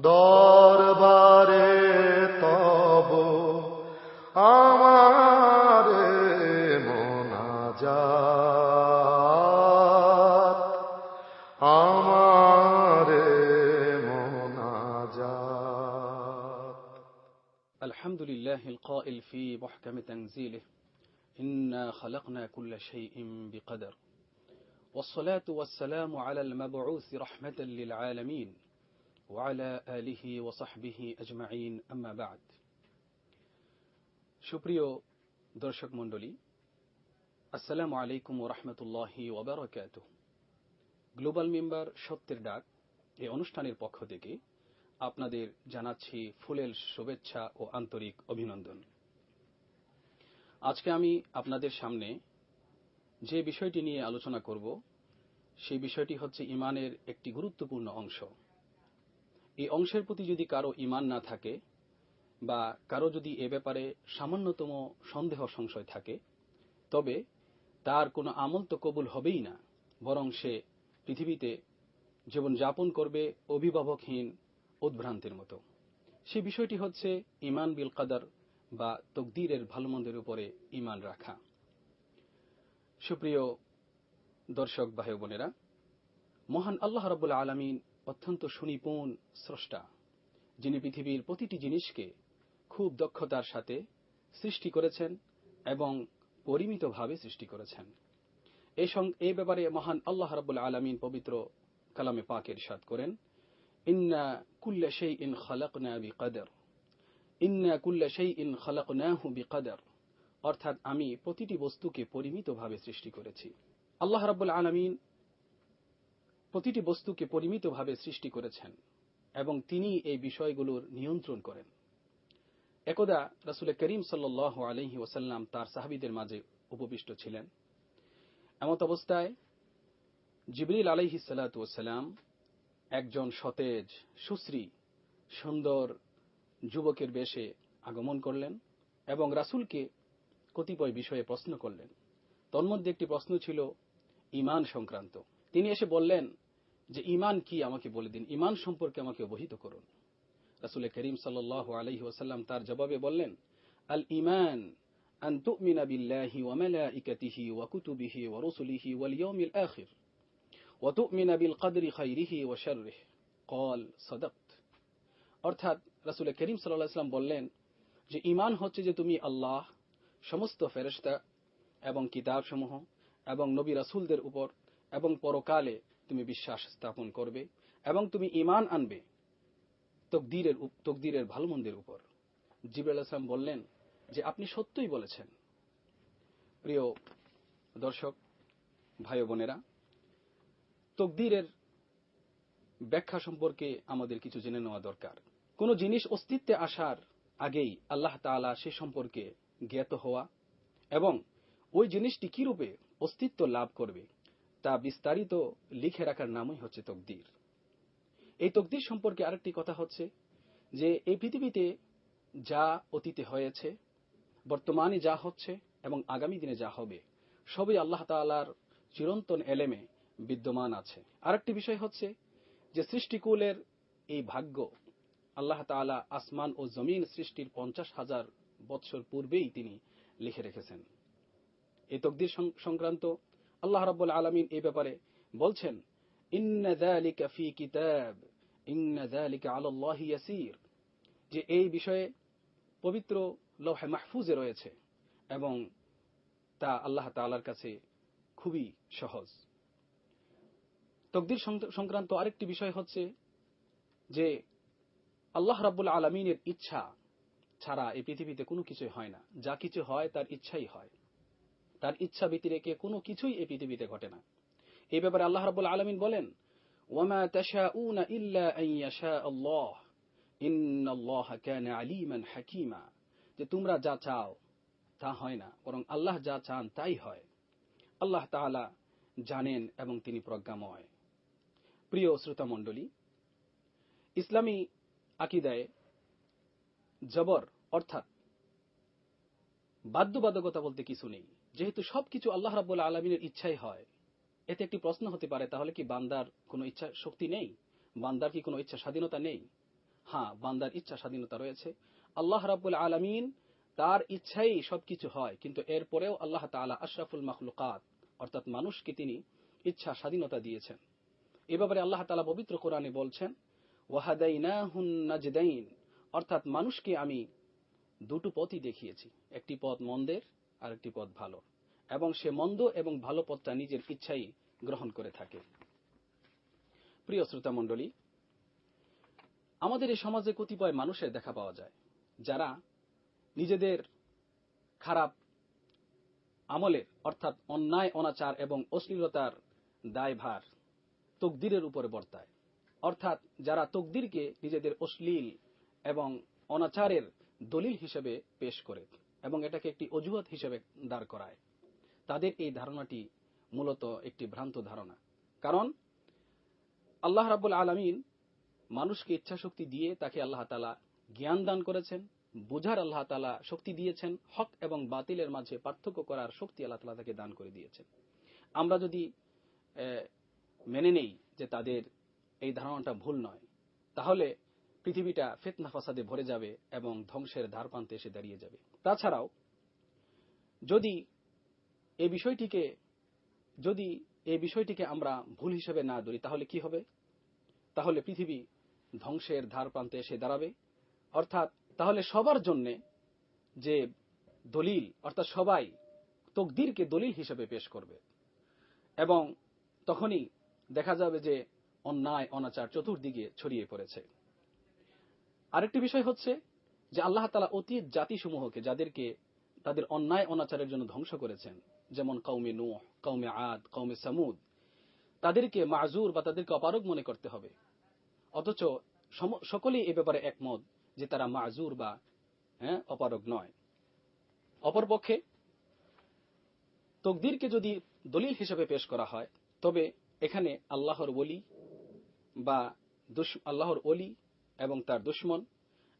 দরবারে তব আমার মোনাজাত আমার মোনাজাত الحمد لله القائل في محكم تنزيله إنا خلقنا كل شيء بقدر والصلاة والسلام على المبعوث رحمة للعالمين وعلى آله وصحبه أجمعين أما بعد সুপ্রিয় দর্শক মণ্ডলী আসসালামু আলাইকুম ওরহমতুল্লাহি ওবরাকাত গ্লোবাল মেম্বার সত্যের ডাক এই অনুষ্ঠানের পক্ষ থেকে আপনাদের জানাচ্ছি ফুলেল শুভেচ্ছা ও আন্তরিক অভিনন্দন আজকে আমি আপনাদের সামনে যে বিষয়টি নিয়ে আলোচনা করব সেই বিষয়টি হচ্ছে ইমানের একটি গুরুত্বপূর্ণ অংশ এই অংশের প্রতি যদি কারও ইমান না থাকে বা কারও যদি এ ব্যাপারে সামান্যতম সন্দেহ সংশয় থাকে, তবে তার কোনো আমল তো কবুল হবেই না, বরং সে পৃথিবীতে জীবন যাপন করবে অভিভাবকহীন উদ্ভ্রান্তের মতো। সে বিষয়টি হচ্ছে ইমান বিল কাদার বা তকদিরের ভালো মন্দের উপরে ইমান রাখা। সুপ্রিয় দর্শক ভাই বোনেরা, মহান আল্লাহ রাবুল আলমিন অত্যন্ত সুনিপুণ স্রষ্টা, যিনি পৃথিবীর প্রতিটি জিনিসকে খুব দক্ষতার সাথে সৃষ্টি করেছেন এবং পরিমিতভাবে সৃষ্টি করেছেন। এই ব্যাপারে মহান আল্লাহ রাবুল আলমিন পবিত্র কালামে পাকের সাদ করেন, ইন্না সেই সেই অর্থাৎ আমি প্রতিটি বস্তুকে পরিমিতভাবে সৃষ্টি করেছি। আল্লাহ রাবুল আলমিন প্রতিটি বস্তুকে পরিমিতভাবে সৃষ্টি করেছেন এবং তিনি এই বিষয়গুলোর নিয়ন্ত্রণ করেন। একদা রাসুল করিম সাল্ল আলহি ওসাল্লাম তার সাহাবিদের মাঝে উপবিষ্ট ছিলেন। এমত অবস্থায় জিবরিল আলহি সাল্লাম একজন সতেজ, সুশ্রী, সুন্দর যুবকের বেশে আগমন করলেন এবং রাসুলকে কতিপয় বিষয়ে প্রশ্ন করলেন। তন্মধ্যে একটি প্রশ্ন ছিল ইমান সংক্রান্ত। তিনি এসে বললেন যে ইমান কি আমাকে বলে দিন ইমান সম্পর্কে আমাকে অবহিত করুন রাসুল করিম সাল আলহি ওসাল্লাম তার জবাবে বললেন আল ইমান أن تؤمن بالله وملائكته وكتبه ورسله واليوم الآخر وتؤمن بالقدر خيره وشره قال صدقت অর্থাৎ রাসুল করিম সাল্লাম বললেন যে ইমান হচ্ছে যে তুমি আল্লাহ সমস্ত ফেরেস্তা এবং কিতাবসমূহ এবং নবী রাসুলদের উপর এবং পরকালে তুমি বিশ্বাস স্থাপন করবে এবং তুমি ইমান আনবে তকদিরের তকদিরের ভালো মন্দের উপর জিবুল আসলাম বললেন যে, আপনি সত্যই বলেছেন। প্রিয় দর্শক, ভাই বোনেরা, তকদিরের ব্যাখ্যা সম্পর্কে আমাদের কিছু জেনে নেওয়া দরকার। কোন জিনিস অস্তিত্বে আসার আগেই আল্লাহ তালা সে সম্পর্কে জ্ঞাত হওয়া এবং ওই জিনিসটি কিরূপে অস্তিত্ব লাভ করবে? তা বিস্তারিত লিখে রাখার নামই হচ্ছে তকদির। এই তকদির সম্পর্কে আরেকটি কথা হচ্ছে যে, এই পৃথিবীতে যা অতীতে হয়েছে, বর্তমানে যা হচ্ছে এবং আগামী দিনে যা হবে, সবই আল্লাহ তালার চিরন্তন এলেমে বিদ্যমান আছে। আরেকটি বিষয় হচ্ছে যে, সৃষ্টিকুলের এই ভাগ্য আল্লাহ তালা আসমান ও জমিন সৃষ্টির পঞ্চাশ হাজার বৎসর পূর্বেই তিনি লিখে রেখেছেন। এই তকদির সংক্রান্ত আল্লাহ রাব্বুল আলমিন এই ব্যাপারে বলছেন যে এই বিষয়ে পবিত্র লৌহে মাহফুজে রয়েছে এবং তা আল্লাহ তালার কাছে খুবই সহজ। তকদির সংক্রান্ত আরেকটি বিষয় হচ্ছে যে আল্লাহ রাব্বুল আলমিনের ইচ্ছা ছাড়া এই পৃথিবীতে কোনো কিছুই হয় না। যা কিছু হয় তার ইচ্ছাই হয়। তার ইচ্ছা ব্যতিরেকে কোনো কিছুই এই পৃথিবীতে ঘটে না। এই ব্যাপারে আল্লাহ রাবুল আলমিন বলেন, ওয়ামা ইল্লা আন ইয়াশা আল্লাহ। ইন্নাল্লাহ আলিমান হাকিমা। যে তোমরা যা চাও, তা হয় না, বরং আল্লাহ যা চান তাই হয়। আল্লাহ তাআলা জানেন এবং তিনি প্রজ্ঞাময়। প্রিয় শ্রোতা মণ্ডলী ইসলামী আকিদায় জবর অর্থাৎ বাধ্যবাধকতা বলতে কিছু নেই। যেহেতু সবকিছু আল্লাহ রাবুল আলমিনের ইচ্ছাই হয়, এতে একটি প্রশ্ন হতে পারে, তাহলে কি বান্দার কোনো ইচ্ছা শক্তি নেই? বান্দার কি কোনো ইচ্ছা স্বাধীনতা নেই? হ্যাঁ বান্দার ইচ্ছা স্বাধীনতা রয়েছে। আল্লাহ রাব্বুল আলামিন তার ইচ্ছাই সবকিছু হয়, কিন্তু এরপরেও আল্লাহ তাআলা আশরাফুল মাখলুকাত, অর্থাৎ মানুষকে তিনি ইচ্ছা স্বাধীনতা দিয়েছেন। এ ব্যাপারে আল্লাহ তাআলা পবিত্র কোরআনে বলছেন নাজদাইন অর্থাৎ মানুষকে আমি দুটো পথই দেখিয়েছি। একটি পথ মন্দের আর একটি পথ ভালো। এবং সে মন্দ এবং ভালো পথটা নিজের ইচ্ছাই গ্রহণ করে থাকে। প্রিয় শ্রোতা মণ্ডলী আমাদের এই সমাজে কতিপয় মানুষের দেখা পাওয়া যায়, যারা নিজেদের খারাপ আমলের অর্থাৎ অন্যায়, অনাচার এবং অশ্লীলতার দায়ভার তকদিরের উপরে বর্তায়। অর্থাৎ যারা তকদিরকে নিজেদের অশ্লীল এবং অনাচারের দলিল হিসেবে পেশ করে। এবং এটাকে একটি অজুহাত হিসেবে দাঁড় করায়। তাদের এই ধারণাটি মূলত একটি ভ্রান্ত ধারণা। কারণ আল্লাহ রাবুল আলমিন মানুষকে ইচ্ছাশক্তি দিয়ে তাকে আল্লাহ তালা জ্ঞান দান করেছেন, বোঝার আল্লাহ তালা শক্তি দিয়েছেন, হক এবং বাতিলের মাঝে পার্থক্য করার শক্তি আল্লাহ তালা তাকে দান করে দিয়েছেন। আমরা যদি মেনে নেই যে তাদের এই ধারণাটা ভুল নয়, তাহলে পৃথিবীটা ফেতনা ফাসাদে ভরে যাবে এবং ধ্বংসের ধার প্রান্তে এসে দাঁড়িয়ে যাবে। তাছাড়াও, যদি এই বিষয়টিকে, যদি এই বিষয়টিকে আমরা ভুল হিসেবে না ধরি, তাহলে কি হবে? তাহলে পৃথিবী ধ্বংসের ধার প্রান্তে এসে দাঁড়াবে। অর্থাৎ, তাহলে সবার জন্য যে দলিল, অর্থাৎ সবাই তকদিরকে দলিল হিসেবে পেশ করবে। এবং তখনই দেখা যাবে যে অন্যায়, অনাচার চতুর্দিকে ছড়িয়ে পড়েছে। আরেকটি বিষয় হচ্ছে যে আল্লাহ তালা অতীত জাতিসমূহকে, যাদেরকে তাদের অন্যায় অনাচারের জন্য ধ্বংস করেছেন, যেমন কৌমে নুহ কৌমে আদ কৌমে সামুদ, তাদেরকে মাজুর বা তাদেরকে অপারগ মনে করতে হবে। অথচ সকলেই এ ব্যাপারে একমত যে তারা মাজুর বা হ্যাঁ অপারগ নয়। অপরপক্ষে তকদিরকে যদি দলিল হিসেবে পেশ করা হয়, তবে এখানে আল্লাহর ওলি বা আল্লাহর ওলি এবং তার দুশ্মন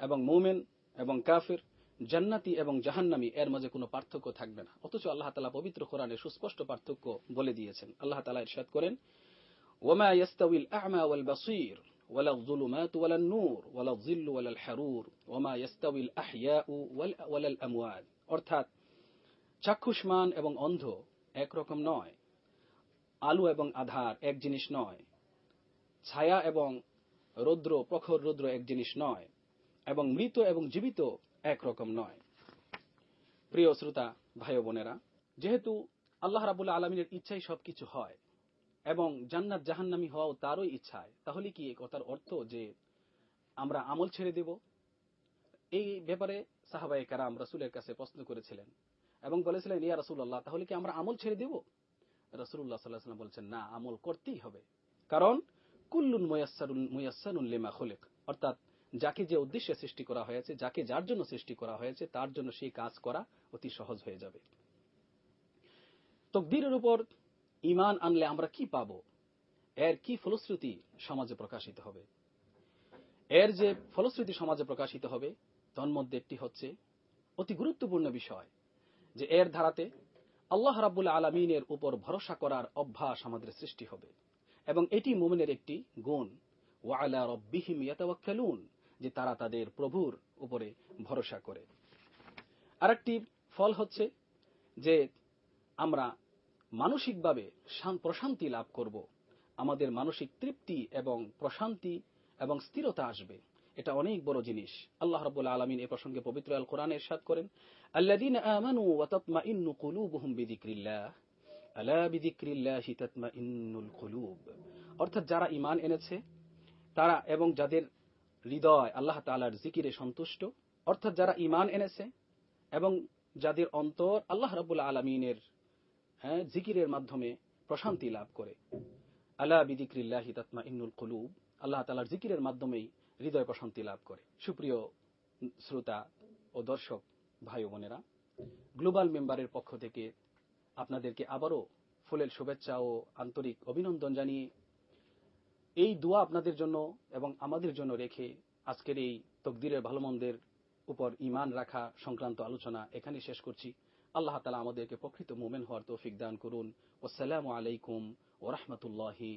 এবং মোমেন এবং কাফির জান্নাতি এবং জাহান্নামি এর মাঝে কোনো পার্থক্য থাকবে না অথচ আল্লাহ তালা পবিত্র কোরআনে সুস্পষ্ট পার্থক্য বলে দিয়েছেন আল্লাহ তালা ইরশাদ করেন ওমা ইয়াস্তাউল আ'মা ওয়াল বাসীর ولا الظلمات ولا النور ولا الظل ولا الحرور وما يستوي الأحياء ولا الأموات অর্থাৎ চাক্ষুষ্মান এবং অন্ধ একরকম নয় আলো এবং আধার এক জিনিস নয় ছায়া এবং রৌদ্র প্রখর রৌদ্র এক জিনিস নয়, এবং মৃত এবং জীবিত একরকম নয়। প্রিয় শ্রোতা, ভাই বোনেরা, যেহেতু আল্লাহ রাবুল্লাহ আলমিনের ইচ্ছাই সবকিছু হয়, এবং জান্নাত জাহান্নামি হওয়াও তারই ইচ্ছায়, তাহলে কি কথার অর্থ যে আমরা আমল ছেড়ে দেব? এই ব্যাপারে সাহাবাই কারাম রসুলের কাছে প্রশ্ন করেছিলেন, এবং বলেছিলেন, ইয়া রসুল্লাহ তাহলে কি আমরা আমল ছেড়ে দেব? রসুল্লাহ সাল্লাহ বলছেন, না, আমল করতেই হবে। কারণ কুল্লুন মুয়াসানুন লেমা খোলেক। অর্থাৎ যাকে যে উদ্দেশ্যে সৃষ্টি করা হয়েছে, যাকে যার জন্য সৃষ্টি করা হয়েছে, তার জন্য সেই কাজ করা অতি সহজ হয়ে যাবে। তকদিরের উপর ইমান আনলে আমরা কি পাব? এর কি ফলশ্রুতি সমাজে প্রকাশিত হবে? এর যে ফলশ্রুতি সমাজে প্রকাশিত হবে, তন্মধ্যে একটি হচ্ছে অতি গুরুত্বপূর্ণ বিষয়, যে এর ধারাতে আল্লাহ রাবুল আলমিনের উপর ভরসা করার অভ্যাস আমাদের সৃষ্টি হবে। এবং এটি মোমেনের একটি গুণ। ওয়ালা রব্বিহিম ইয়াতাওয়াক্কালুন, যে তারা তাদের প্রভুর উপরে ভরসা করে। আরেকটি ফল হচ্ছে যে আমরা মানসিকভাবে প্রশান্তি লাভ করব। আমাদের মানসিক তৃপ্তি এবং প্রশান্তি এবং স্থিরতা আসবে। এটা অনেক বড় জিনিস। আল্লাহ রাব্বুল আলামিন এ প্রসঙ্গে পবিত্র আল কোরআনে ইরশাদ করেন, আল্লাযীনা আলা অর্থাৎ যারা ঈমান এনেছে, তারা এবং যাদের হৃদয় আল্লাহ তাআলার জিকিরে সন্তুষ্ট, অর্থাৎ যারা ঈমান এনেছে এবং যাদের অন্তর আল্লাহ রাব্বুল আলামিনের হ্যাঁ জিকিরের মাধ্যমে প্রশান্তি লাভ করে। আল্লাহ বিদিক্রিল্লাহি তাতমা ইন্নুল কুলুব, আল্লাহ তালার জিকিরের মাধ্যমেই হৃদয় প্রশান্তি লাভ করে। সুপ্রিয় শ্রোতা ও দর্শক, ভাই বোনেরা, গ্লোবাল মেম্বারের পক্ষ থেকে আপনাদেরকে আবারও ফুলের শুভেচ্ছা ও আন্তরিক অভিনন্দন জানিয়ে এই দোয়া আপনাদের জন্য এবং আমাদের জন্য রেখে আজকের এই তকদিরের ভালো মন্দের উপর ইমান রাখা সংক্রান্ত আলোচনা এখানে শেষ করছি। আল্লাহ তালা আমাদেরকে প্রকৃত মোমেন হওয়ার তৌফিক দান করুন। ওসালামু আলাইকুম ওরহমতুল্লাহি